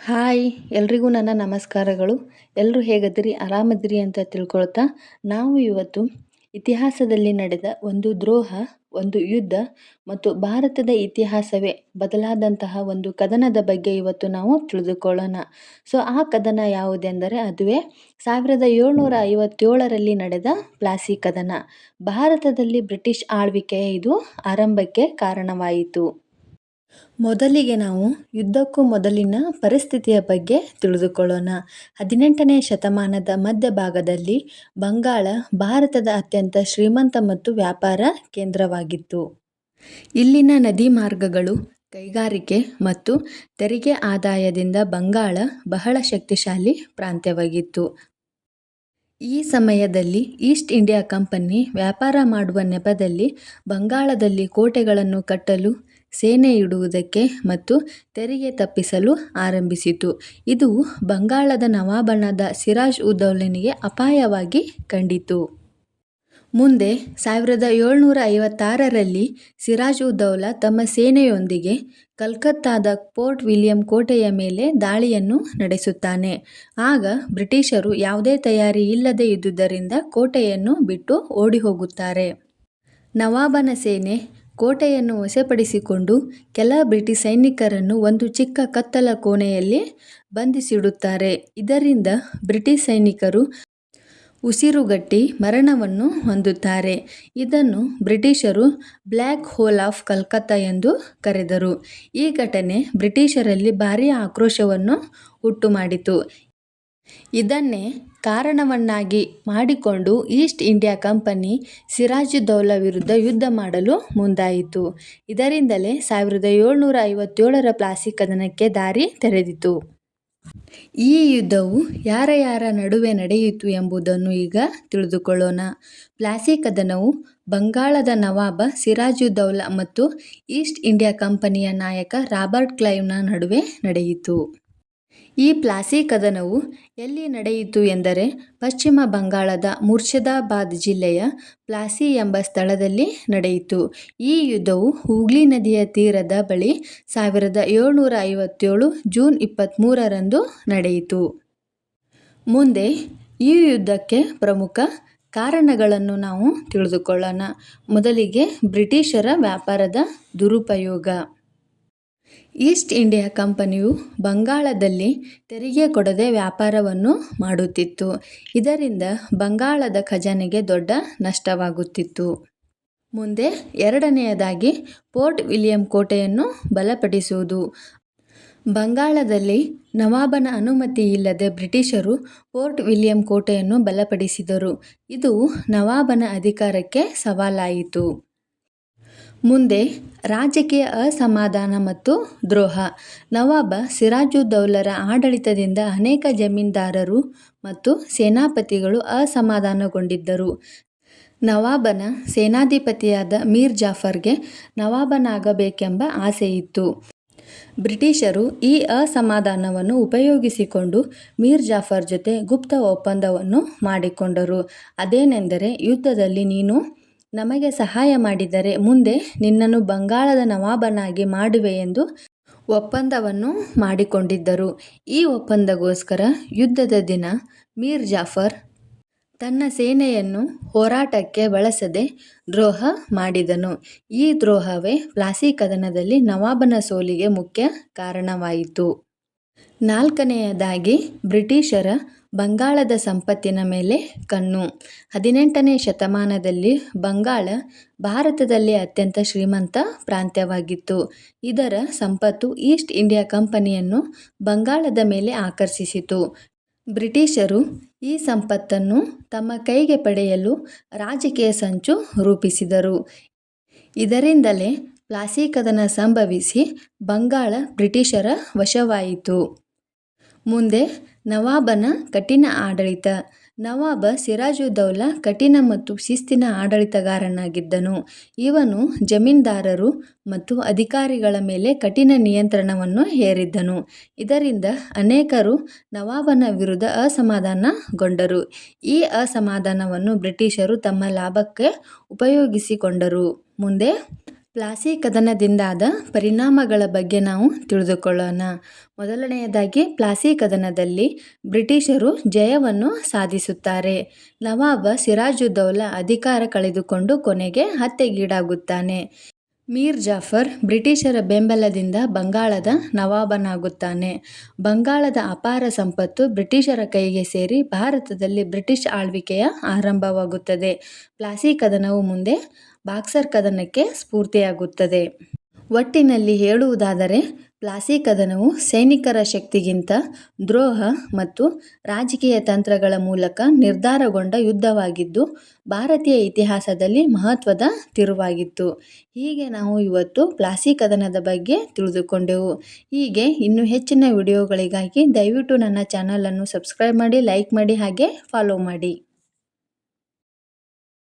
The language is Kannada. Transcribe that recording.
ಹಾಯ್, ಎಲ್ರಿಗೂ ನನ್ನ ನಮಸ್ಕಾರಗಳು. ಎಲ್ಲರೂ ಹೇಗದಿರಿ ಆರಾಮದಿರಿ ಅಂತ ತಿಳ್ಕೊಳ್ತಾ ನಾವು ಇವತ್ತು ಇತಿಹಾಸದಲ್ಲಿ ನಡೆದ ಒಂದು ದ್ರೋಹ, ಒಂದು ಯುದ್ಧ ಮತ್ತು ಭಾರತದ ಇತಿಹಾಸವೇ ಬದಲಾದಂತಹ ಒಂದು ಕದನದ ಬಗ್ಗೆ ಇವತ್ತು ನಾವು ತಿಳಿದುಕೊಳ್ಳೋಣ. ಸೊ, ಆ ಕದನ ಯಾವುದೆಂದರೆ ಅದುವೇ ಸಾವಿರದ ಏಳ್ನೂರ ಐವತ್ತೇಳರಲ್ಲಿ ನಡೆದ ಪ್ಲಾಸಿ ಕದನ. ಭಾರತದಲ್ಲಿ ಬ್ರಿಟಿಷ್ ಆಳ್ವಿಕೆಯ ಇದು ಆರಂಭಕ್ಕೆ ಕಾರಣವಾಯಿತು. ಮೊದಲಿಗೆ ನಾವು ಯುದ್ಧಕ್ಕೂ ಮೊದಲಿನ ಪರಿಸ್ಥಿತಿಯ ಬಗ್ಗೆ ತಿಳಿದುಕೊಳ್ಳೋಣ. ಹದಿನೆಂಟನೇ ಶತಮಾನದ ಮಧ್ಯಭಾಗದಲ್ಲಿ ಬಂಗಾಳ ಭಾರತದ ಅತ್ಯಂತ ಶ್ರೀಮಂತ ಮತ್ತು ವ್ಯಾಪಾರ ಕೇಂದ್ರವಾಗಿತ್ತು. ಇಲ್ಲಿನ ನದಿ ಮಾರ್ಗಗಳು ಕೈಗಾರಿಕೆ ಮತ್ತು ತೆರಿಗೆ ಆದಾಯದಿಂದ ಬಂಗಾಳ ಬಹಳ ಶಕ್ತಿಶಾಲಿ ಪ್ರಾಂತ್ಯವಾಗಿತ್ತು. ಈ ಸಮಯದಲ್ಲಿ ಈಸ್ಟ್ ಇಂಡಿಯಾ ಕಂಪನಿ ವ್ಯಾಪಾರ ಮಾಡುವ ನೆಪದಲ್ಲಿ ಬಂಗಾಳದಲ್ಲಿ ಕೋಟೆಗಳನ್ನು ಕಟ್ಟಲು ಸೇನೆ ಇಡುವುದಕ್ಕೆ ಮತ್ತು ತೆರಿಗೆ ತಪ್ಪಿಸಲು ಆರಂಭಿಸಿತು. ಇದು ಬಂಗಾಳದ ನವಾಬನಾದ ಸಿರಾಜ್ ಉದ್ದೌಲನಿಗೆ ಅಪಾಯವಾಗಿ ಕಂಡಿತು. ಮುಂದೆ ಸಾವಿರದ ಏಳ್ನೂರ ಐವತ್ತಾರರಲ್ಲಿ ಸಿರಾಜ್ ಉದ್ದೌಲ ತಮ್ಮ ಸೇನೆಯೊಂದಿಗೆ ಕಲ್ಕತ್ತಾದ ಪೋರ್ಟ್ ವಿಲಿಯಂ ಕೋಟೆಯ ಮೇಲೆ ದಾಳಿಯನ್ನು ನಡೆಸುತ್ತಾನೆ. ಆಗ ಬ್ರಿಟಿಷರು ಯಾವುದೇ ತಯಾರಿ ಇಲ್ಲದೆ ಇದ್ದುದರಿಂದ ಕೋಟೆಯನ್ನು ಬಿಟ್ಟು ಓಡಿ ಹೋಗುತ್ತಾರೆ ನವಾಬನ ಸೇನೆ ಕೋಟೆಯನ್ನು ವಶಪಡಿಸಿಕೊಂಡು ಕೆಲ ಬ್ರಿಟಿಷ್ ಸೈನಿಕರನ್ನು ಒಂದು ಚಿಕ್ಕ ಕತ್ತಲ ಕೋಣೆಯಲ್ಲಿ ಬಂಧಿಸಿಡುತ್ತಾರೆ. ಇದರಿಂದ ಬ್ರಿಟಿಷ್ ಸೈನಿಕರು ಉಸಿರುಗಟ್ಟಿ ಮರಣವನ್ನು ಹೊಂದುತ್ತಾರೆ. ಇದನ್ನು ಬ್ರಿಟಿಷರು ಬ್ಲ್ಯಾಕ್ ಹೋಲ್ ಆಫ್ ಕಲ್ಕತ್ತಾ ಎಂದು ಕರೆದರು. ಈ ಘಟನೆ ಬ್ರಿಟಿಷರಲ್ಲಿ ಭಾರೀ ಆಕ್ರೋಶವನ್ನು ಉಂಟುಮಾಡಿತು. ಇದನ್ನೇ ಕಾರಣವನ್ನಾಗಿ ಮಾಡಿಕೊಂಡು ಈಸ್ಟ್ ಇಂಡಿಯಾ ಕಂಪನಿ ಸಿರಾಜುದ್ದೌಲಾ ವಿರುದ್ಧ ಯುದ್ಧ ಮಾಡಲು ಮುಂದಾಯಿತು. ಇದರಿಂದಲೇ ಸಾವಿರದ ಏಳ್ನೂರ ಐವತ್ತೇಳರ ಪ್ಲಾಸಿ ಕದನಕ್ಕೆ ದಾರಿ ತೆರೆದಿತು. ಈ ಯುದ್ಧವು ಯಾರ ಯಾರ ನಡುವೆ ನಡೆಯಿತು ಎಂಬುದನ್ನು ಈಗ ತಿಳಿದುಕೊಳ್ಳೋಣ. ಪ್ಲಾಸಿ ಕದನವು ಬಂಗಾಳದ ನವಾಬ ಸಿರಾಜುದ್ದೌಲಾ ಮತ್ತು ಈಸ್ಟ್ ಇಂಡಿಯಾ ಕಂಪನಿಯ ನಾಯಕ ರಾಬರ್ಟ್ ಕ್ಲೈವ್ನ ನಡುವೆ ನಡೆಯಿತು. ಈ ಪ್ಲಾಸಿ ಕದನವು ಎಲ್ಲಿ ನಡೆಯಿತು ಎಂದರೆ ಪಶ್ಚಿಮ ಬಂಗಾಳದ ಮುರ್ಷಿದಾಬಾದ್ ಜಿಲ್ಲೆಯ ಪ್ಲಾಸಿ ಎಂಬ ಸ್ಥಳದಲ್ಲಿ ನಡೆಯಿತು. ಈ ಯುದ್ಧವು ಹೂಗ್ಲಿ ನದಿಯ ತೀರದ ಬಳಿ ಸಾವಿರದ ಏಳ್ನೂರ ಐವತ್ತೇಳು ಜೂನ್ ಇಪ್ಪತ್ತ್ಮೂರರಂದು ನಡೆಯಿತು. ಮುಂದೆ ಈ ಯುದ್ಧಕ್ಕೆ ಪ್ರಮುಖ ಕಾರಣಗಳನ್ನು ನಾವು ತಿಳಿದುಕೊಳ್ಳೋಣ. ಮೊದಲಿಗೆ ಬ್ರಿಟಿಷರ ವ್ಯಾಪಾರದ ದುರುಪಯೋಗ. ಈಸ್ಟ್ ಇಂಡಿಯಾ ಕಂಪನಿಯು ಬಂಗಾಳದಲ್ಲಿ ತೆರಿಗೆ ಕೊಡದೆ ವ್ಯಾಪಾರವನ್ನು ಮಾಡುತ್ತಿತ್ತು. ಇದರಿಂದ ಬಂಗಾಳದ ಖಜಾನೆಗೆ ದೊಡ್ಡ ನಷ್ಟವಾಗುತ್ತಿತ್ತು. ಮುಂದೆ ಎರಡನೆಯದಾಗಿ ಪೋರ್ಟ್ ವಿಲಿಯಂ ಕೋಟೆಯನ್ನು ಬಲಪಡಿಸುವುದು. ಬಂಗಾಳದಲ್ಲಿ ನವಾಬನ ಅನುಮತಿ ಇಲ್ಲದೆ ಬ್ರಿಟಿಷರು ಪೋರ್ಟ್ ವಿಲಿಯಂ ಕೋಟೆಯನ್ನು ಬಲಪಡಿಸಿದರು. ಇದು ನವಾಬನ ಅಧಿಕಾರಕ್ಕೆ ಸವಾಲಾಯಿತು. ಮುಂದೆ ರಾಜಕೀಯ ಅಸಮಾಧಾನ ಮತ್ತು ದ್ರೋಹ. ನವಾಬ ಸಿರಾಜುದ್ದೌಲರ ಆಡಳಿತದಿಂದ ಅನೇಕ ಜಮೀನ್ದಾರರು ಮತ್ತು ಸೇನಾಪತಿಗಳು ಅಸಮಾಧಾನಗೊಂಡಿದ್ದರು. ನವಾಬನ ಸೇನಾಧಿಪತಿಯಾದ ಮೀರ್ ಜಾಫರ್ಗೆ ನವಾಬನಾಗಬೇಕೆಂಬ ಆಸೆಯಿತ್ತು. ಬ್ರಿಟಿಷರು ಈ ಅಸಮಾಧಾನವನ್ನು ಉಪಯೋಗಿಸಿಕೊಂಡು ಮೀರ್ ಜಾಫರ್ ಜೊತೆ ಗುಪ್ತ ಒಪ್ಪಂದವನ್ನು ಮಾಡಿಕೊಂಡರು. ಅದೇನೆಂದರೆ ಯುದ್ಧದಲ್ಲಿ ನೀನು ನಮಗೆ ಸಹಾಯ ಮಾಡಿದರೆ ಮುಂದೆ ನಿನ್ನನ್ನು ಬಂಗಾಳದ ನವಾಬನಾಗಿ ಮಾಡುವೆ ಎಂದು ಒಪ್ಪಂದವನ್ನು ಮಾಡಿಕೊಂಡಿದ್ದರು. ಈ ಒಪ್ಪಂದಗೋಸ್ಕರ ಯುದ್ಧದ ದಿನ ಮೀರ್ ಜಾಫರ್ ತನ್ನ ಸೇನೆಯನ್ನು ಹೋರಾಟಕ್ಕೆ ಬಳಸದೆ ದ್ರೋಹ ಮಾಡಿದನು. ಈ ದ್ರೋಹವೇ ಪ್ಲಾಸಿ ಕದನದಲ್ಲಿ ನವಾಬನ ಸೋಲಿಗೆ ಮುಖ್ಯ ಕಾರಣವಾಯಿತು. ನಾಲ್ಕನೆಯದಾಗಿ ಬ್ರಿಟಿಷರ ಬಂಗಾಳದ ಸಂಪತ್ತಿನ ಮೇಲೆ ಕಣ್ಣು. ಹದಿನೆಂಟನೇ ಶತಮಾನದಲ್ಲಿ ಬಂಗಾಳ ಭಾರತದಲ್ಲಿ ಅತ್ಯಂತ ಶ್ರೀಮಂತ ಪ್ರಾಂತ್ಯವಾಗಿತ್ತು. ಇದರ ಸಂಪತ್ತು ಈಸ್ಟ್ ಇಂಡಿಯಾ ಕಂಪನಿಯನ್ನು ಬಂಗಾಳದ ಮೇಲೆ ಆಕರ್ಷಿಸಿತು. ಬ್ರಿಟಿಷರು ಈ ಸಂಪತ್ತನ್ನು ತಮ್ಮ ಕೈಗೆ ಪಡೆಯಲು ರಾಜಕೀಯ ಸಂಚು ರೂಪಿಸಿದರು. ಇದರಿಂದಲೇ ಪ್ಲಾಸಿ ಕದನ ಸಂಭವಿಸಿ ಬಂಗಾಳ ಬ್ರಿಟಿಷರ ವಶವಾಯಿತು. ಮುಂದೆ ನವಾಬನ ಕಠಿಣ ಆಡಳಿತ. ನವಾಬ ಸಿರಾಜುದ್ದೌಲಾ ಕಠಿಣ ಮತ್ತು ಶಿಸ್ತಿನ ಆಡಳಿತಗಾರನಾಗಿದ್ದನು. ಇವನು ಜಮೀನ್ದಾರರು ಮತ್ತು ಅಧಿಕಾರಿಗಳ ಮೇಲೆ ಕಠಿಣ ನಿಯಂತ್ರಣವನ್ನು ಹೇರಿದ್ದನು. ಇದರಿಂದ ಅನೇಕರು ನವಾಬನ ವಿರುದ್ಧ ಅಸಮಾಧಾನಗೊಂಡರು. ಈ ಅಸಮಾಧಾನವನ್ನು ಬ್ರಿಟಿಷರು ತಮ್ಮ ಲಾಭಕ್ಕೆ ಉಪಯೋಗಿಸಿಕೊಂಡರು. ಮುಂದೆ ಪ್ಲಾಸಿ ಕದನದಿಂದಾದ ಪರಿಣಾಮಗಳ ಬಗ್ಗೆ ನಾವು ತಿಳಿದುಕೊಳ್ಳೋಣ. ಮೊದಲನೆಯದಾಗಿ ಪ್ಲಾಸಿ ಕದನದಲ್ಲಿ ಬ್ರಿಟಿಷರು ಜಯವನ್ನು ಸಾಧಿಸುತ್ತಾರೆ. ನವಾಬ ಸಿರಾಜುದ್ದೌಲಾ ಅಧಿಕಾರ ಕಳೆದುಕೊಂಡು ಕೊನೆಗೆ ಹತ್ಯೆಗೀಡಾಗುತ್ತಾನೆ. ಮೀರ್ ಜಾಫರ್ ಬ್ರಿಟಿಷರ ಬೆಂಬಲದಿಂದ ಬಂಗಾಳದ ನವಾಬನಾಗುತ್ತಾನೆ. ಬಂಗಾಳದ ಅಪಾರ ಸಂಪತ್ತು ಬ್ರಿಟಿಷರ ಕೈಗೆ ಸೇರಿ ಭಾರತದಲ್ಲಿ ಬ್ರಿಟಿಷ್ ಆಳ್ವಿಕೆಯ ಆರಂಭವಾಗುತ್ತದೆ. ಪ್ಲಾಸಿ ಕದನವು ಮುಂದೆ ಬಾಕ್ಸರ್ ಕದನಕ್ಕೆ ಸ್ಫೂರ್ತಿಯಾಗುತ್ತದೆ. ಒಟ್ಟಿನಲ್ಲಿ ಹೇಳುವುದಾದರೆ, ಪ್ಲಾಸಿ ಕದನವು ಸೈನಿಕರ ಶಕ್ತಿಗಿಂತ ದ್ರೋಹ ಮತ್ತು ರಾಜಕೀಯ ತಂತ್ರಗಳ ಮೂಲಕ ನಿರ್ಧಾರಗೊಂಡ ಯುದ್ಧವಾಗಿದ್ದು, ಭಾರತೀಯ ಇತಿಹಾಸದಲ್ಲಿ ಮಹತ್ವದ ತಿರುವಾಗಿತ್ತು. ಹೀಗೆ ನಾವು ಇವತ್ತು ಪ್ಲಾಸಿ ಕದನದ ಬಗ್ಗೆ ತಿಳಿದುಕೊಂಡೆವು. ಹೀಗೆ ಇನ್ನೂ ಹೆಚ್ಚಿನ ವಿಡಿಯೋಗಳಿಗಾಗಿ ದಯವಿಟ್ಟು ನನ್ನ ಚಾನಲನ್ನು ಸಬ್ಸ್ಕ್ರೈಬ್ ಮಾಡಿ, ಲೈಕ್ ಮಾಡಿ ಹಾಗೆ ಫಾಲೋ ಮಾಡಿ.